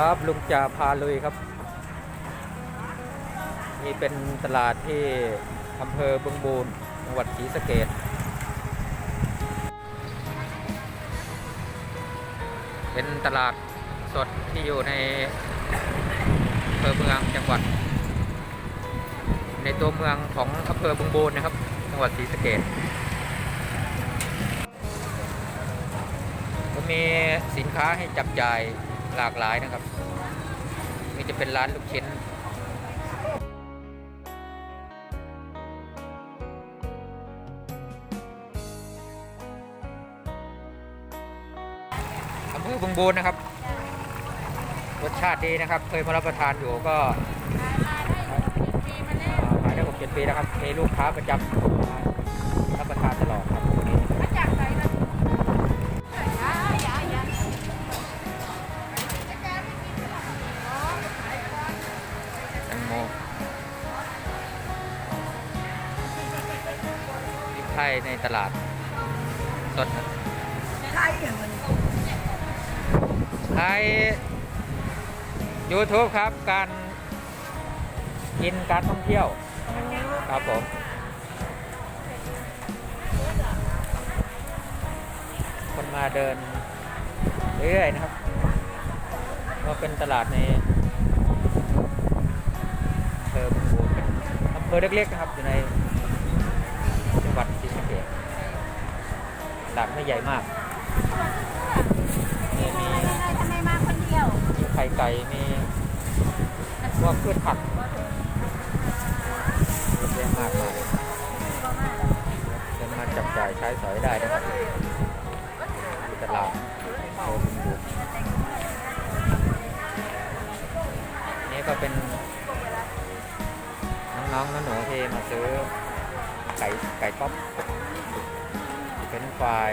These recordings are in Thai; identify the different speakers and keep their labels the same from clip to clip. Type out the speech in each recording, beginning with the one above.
Speaker 1: ครับลุงจ่าพาลุยครับ นี่เป็นตลาดที่อำเภอบึงบูรจังหวัดศรีสะเกดเป็นตลาดสดที่อยู่ในอำเภอเมืองจังหวัด ในตัวเมืองของอำเภอบึงบูรนะครับ จังหวัดศรีสะเกดก็มีสินค้าให้จับจ่าย หลากหลายนะครับนี่จะเป็นร้านลูกชิ้นอำเภอบึงบูรนะครับรสชาติดีนะครับ เคยมารับประทานอยู่ก็ขายได้หกเจ็ดปีแล้วครับมีลูกค้าประจำรับประทานตลอด ไทยในตลาดสดครับไทย YouTube ครับการกินการท่องเที่ยวครับผมคนมาเดินเรื่อยๆนะครับก็เป็นตลาดในอำเภอบึงบูรเป็นอำเภอเล็กๆนะครับอยู่ใน ตลาดไม่ใหญ่มากนี่มี
Speaker 2: ทำไมมาคนเดียว
Speaker 1: มีไข่ไก่มีพวกพืชผักเยอะแยะมากมายจะมาจับจ่ายใช้สอยได้นะครับที่ตลาดโอ้โหนี่ก็เป็นน้องๆหนูๆที่มาซื้อไก่ไก่ป๊อปเป็น ไฟราย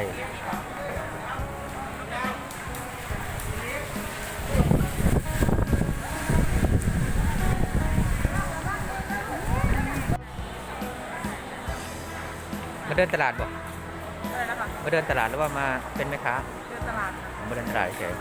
Speaker 1: มาเดินตลาดบ่
Speaker 2: อะไรนะคะ
Speaker 1: มาเดินตลาดหรือว่ามาเป็นแม่ค้า
Speaker 2: เดินตลาด
Speaker 1: มาเดินตลาดเฉย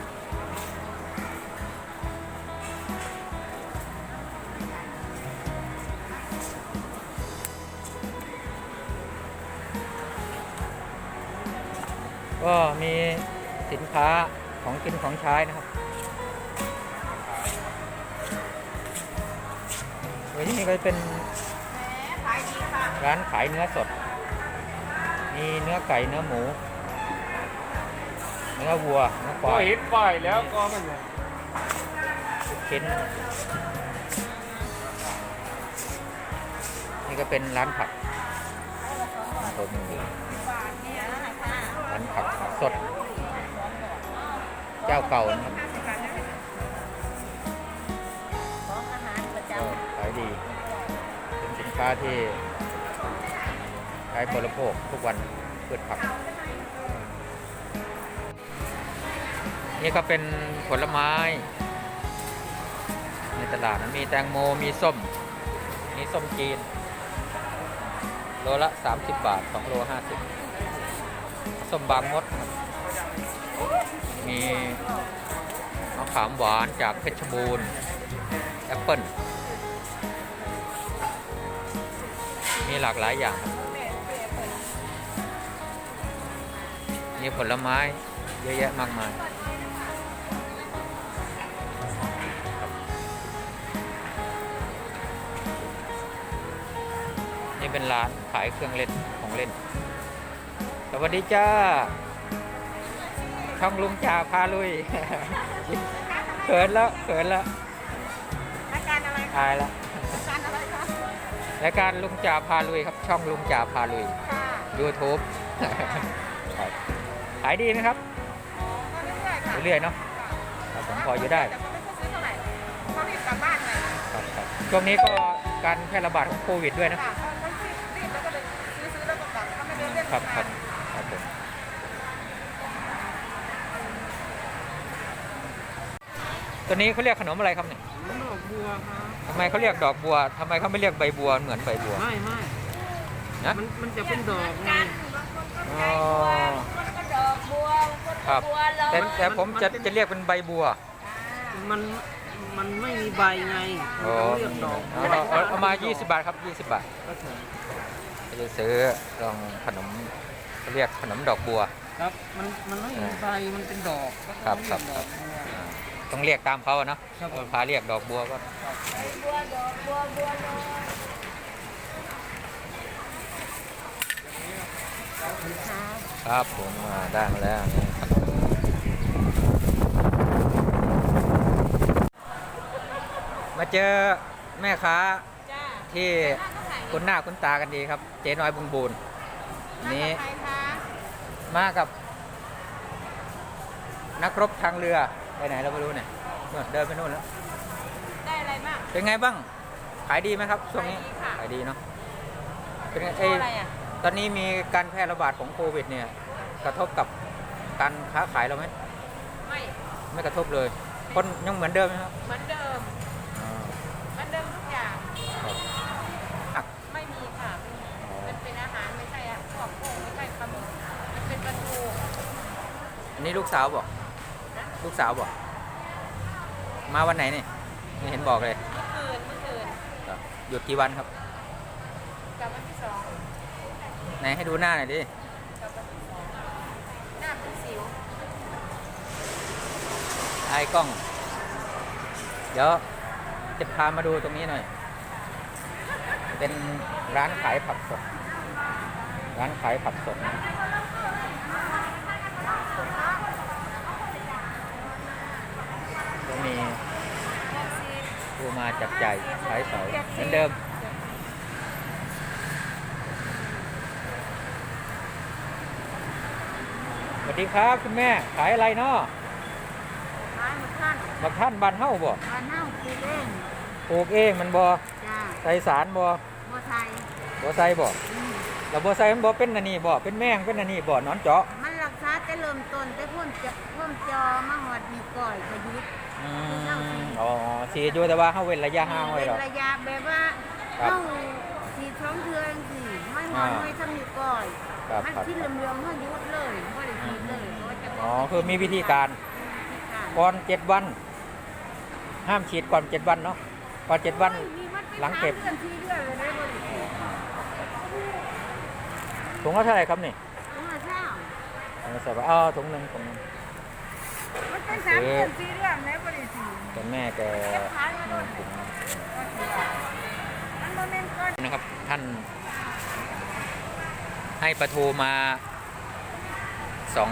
Speaker 1: ก็มีสินค้าของกินของใช้นะครับโดยที่นี่ก็จะเป็น
Speaker 2: ขายดีค่ะ
Speaker 1: ร้านขายเนื้อสด มีเนื้อไก่เนื้อหมู เนื้อวัวเนื้อค
Speaker 3: ก็
Speaker 1: วาย
Speaker 3: เห็นป้ายแล้วก็ไม่รู้
Speaker 1: ลูกชิ้นนี่ก็เป็นร้านผักตัวมือร้าน ผักสด เจ้าเก่านะครับ
Speaker 2: ของอาหารประจ
Speaker 1: ก็ขายดี เป็นสินค้าที่ใช้บริโภคทุกวันพืชผัก นี่ก็เป็นผลไม้ ในตลาดนะมีแตงโมมีส้ม มีส้มจีน โลละ 30 บาท 2 โล 50 ส้มบางมด มีมะขามหวานจากเพชรบูรณ์แอปเปิ้ลมีหลากหลายอย่าง มีผลไม้เยอะแยะมากมายนี่เป็นร้านขายเครื่องเล่นของเล่น สวัสดีจ้า ช่องลุงจ่าพาลุยเขินแล้วเขินแล้วำ
Speaker 2: รายการอะไร
Speaker 1: อายแล้ว
Speaker 2: รายการอะไรคะ
Speaker 1: รายการลุงจ่าพาลุยครับ ช่องลุงจ่าพาลุย
Speaker 2: ค่ะ
Speaker 1: YouTube ครับขายดีไหมครับ
Speaker 2: อ๋อก็เรื่อยๆค่ะ
Speaker 1: เรื่อยๆเนาะครับผมพออยู่ได้
Speaker 2: แต่ก็ไม่ค่อยซื้อเท่าไหร่เขารีบกลับบ้านไง
Speaker 1: ครับครับช่วงนี้ก็การแพร่ระบาดของโควิดด้วยนะ
Speaker 2: ค่ะเขารีบรีบแล้วก็เลยซื้อซื้อแล้วก็กลับเขาไม่ได้เล่น
Speaker 1: ครับค
Speaker 2: กั
Speaker 1: รับ
Speaker 2: น
Speaker 1: ครับผม ตัวนี้เขาเรียกขนมอะไรครับเนี่ย
Speaker 3: ดอกบัวครับ
Speaker 1: ทำไมเขาเรียกดอกบัวทำไมเขาไม่เรียกใบบัวเหมือนใบบัว
Speaker 3: ไม่ไม่
Speaker 1: นะ
Speaker 3: มันมันจะเป็นดอกไง
Speaker 1: อ๋อ
Speaker 2: มันก็ดอกบัวมันก็
Speaker 1: ครับ
Speaker 2: บัวลอย
Speaker 1: แต่แต่ผมจะจะเรียกเป็นใบบัว
Speaker 2: อ่า
Speaker 3: มันมันไม่มีใบไง
Speaker 1: โอ้
Speaker 3: เราเรียกดอก
Speaker 1: เอาเอาเอาเอามา 20 บาทครับ 20 บาท
Speaker 3: ก็ถึง
Speaker 1: จะซื้อลองขนมเขาเรียกขนมดอกบัว
Speaker 3: ครับมันมันไม่มีใบมันเป็นดอก
Speaker 1: ครับ
Speaker 3: ก็
Speaker 1: ครับ
Speaker 3: เยกดอกบัว
Speaker 1: อ่า ต้องเรียกตามเขาอะเนาะ
Speaker 3: ครับผม
Speaker 1: พาเรียกดอกบัวก็
Speaker 2: บัวดอกบัวบัวลอย
Speaker 1: ครับผมอ่าได้มาแล้วนี่ขนมมาเจอแม่ค้า
Speaker 2: จ้า
Speaker 1: ที่คุ้นหน้าคุ้นตากันดีครับ เจ๊น้อยบุญบูนนี้
Speaker 2: ใครคะ
Speaker 1: มากับนักรบทางเรือ ไปไหนเราไม่รู้เนี่ยนู่นเดินไปนู่นแล้ว
Speaker 2: ได้อะไรบ้าง
Speaker 1: เป็นไงบ้าง ขายดีไหมครับช่วงนี้
Speaker 2: ขายดีค่ะ
Speaker 1: ขายดีเนาะ เป็นไง
Speaker 2: โช
Speaker 1: เอ้ย
Speaker 2: ว์อะไรอะ
Speaker 1: ตอนนี้มีการแพร่ระบาดของโควิดเนี่ย กระทบกับการค้าขายเราไหม
Speaker 2: ไม่
Speaker 1: ไม่กระทบเลย คนยังเหมือนเดิมไหมครับ
Speaker 2: เหมือนเดิม
Speaker 1: อ่า
Speaker 2: เหมือนเดิมทุกอย่าง
Speaker 1: ครับ
Speaker 2: ไม่มีค่ะไม่มีมันเป็นอาหารไม่ใช่อะพวกกุ้งไม่ใช่ปลาหมึกมันเป็นปลาทู
Speaker 1: อันนี้ลูกสาวบอก ลูกสาวบอก มาวันไหนนี่ไม่เห็นบอกเลย
Speaker 2: เมื่อคืนเมื่อคืน
Speaker 1: ครับหยุดกี่วันครับ
Speaker 2: กับวันที่สอง
Speaker 1: ไหนให้ดูหน้าหน่อยดิ
Speaker 2: กับวันที่สองหน้าเป็นสิว
Speaker 1: ไอ้กล้อง เดี๋ยวจะพามาดูตรงนี้หน่อย เป็นร้านขายผักสด ร้านขายผักสดนะ ก็มีผู้มาจับใจ่ายขายเสาเหมือนเดิมสวัสดีครับคุณแม่ขายอะไรเนาะ
Speaker 2: ร้านท่าน
Speaker 1: บักท่านบานเฮ้าบ่
Speaker 2: ร้านเน่าคือเล่น
Speaker 1: ปลูกเองมันบ่
Speaker 2: จ้า
Speaker 1: ใส่สารบ่
Speaker 2: บัวไทย
Speaker 1: บ่ใส่บ่แล้วบ่ใส่มันบ่เป็นอันนี้บ่เป็นแมงเป็นอันนี้บ่หนอนเจาะ
Speaker 2: มันรักษา แต่เริ่มต้นแต่พ่นจะพ่นจอมาหอดมีก่อยประยุทธ์
Speaker 1: อืมอ๋อสีดอยู่แต่ว่าเฮาเว้นระยะห่างไว้
Speaker 2: เป็น
Speaker 1: ดอก
Speaker 2: ระยะแบบว่า
Speaker 1: ครับ
Speaker 2: เข้าสีท้องเดือนสิไม่หอน
Speaker 1: อ่า
Speaker 2: ไม่ทำมีก่อย
Speaker 1: ครับ
Speaker 2: มัน
Speaker 1: ครับ
Speaker 2: ที่เหลื่อมๆเขายุดเลยไม่ได้ทีเลยเพราะว่าจะบก
Speaker 1: อ๋อคือมีวิธีการ
Speaker 2: วิธีการ
Speaker 1: ก่อน7วัน ห้ามฉีดก่อน7วันเนาะก่อน7วัน
Speaker 2: มีวัดไป
Speaker 1: หลังเก็บ
Speaker 2: สามเดือนที่เดือนเลยได้บริสุทธิ์
Speaker 1: ถุงละเท่าไหร่ครับนี่
Speaker 2: ถุงละเช้า
Speaker 1: ถุงละสิบอ๋อถุงหนึงถุงหนึง
Speaker 2: มันเป็นสามเดือนที่เดือนได้บริสุทธิ์
Speaker 1: แต่แม่แก
Speaker 2: เก็บขายมาโดน
Speaker 1: ถุง
Speaker 2: มันบ่แม่นก้อน
Speaker 1: นะครับท่าน ให้ปลาทูมาสอง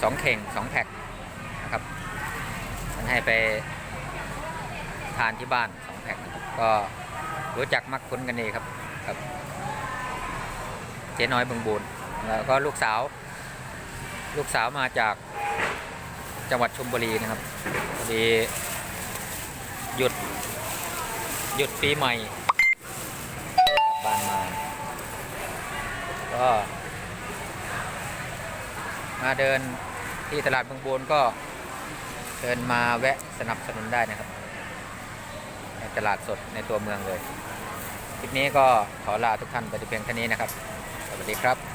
Speaker 1: สองเข่งสองแพ็คนะครับท่านให้ไปทานที่บ้านสองแพ็คนะครับก็รู้จักมักคุ้นกันดีครับครับ เจ๊น้อยเบึงบูนแล้วก็ลูกสาว ลูกสาวมาจากจังหวัดชลบุรีนะครับพอดีหยุด หยุดปีใหม่กลับบ้านมา ก็ มาเดินที่ตลาดบางบูนก็เดินมาแวะสนับสนุนได้นะครับ ในตลาดสดในตัวเมืองเลย คลิปนี้ก็ขอลาทุกท่านไปแต่เพียงเท่านี้นะครับ สวัสดีครับ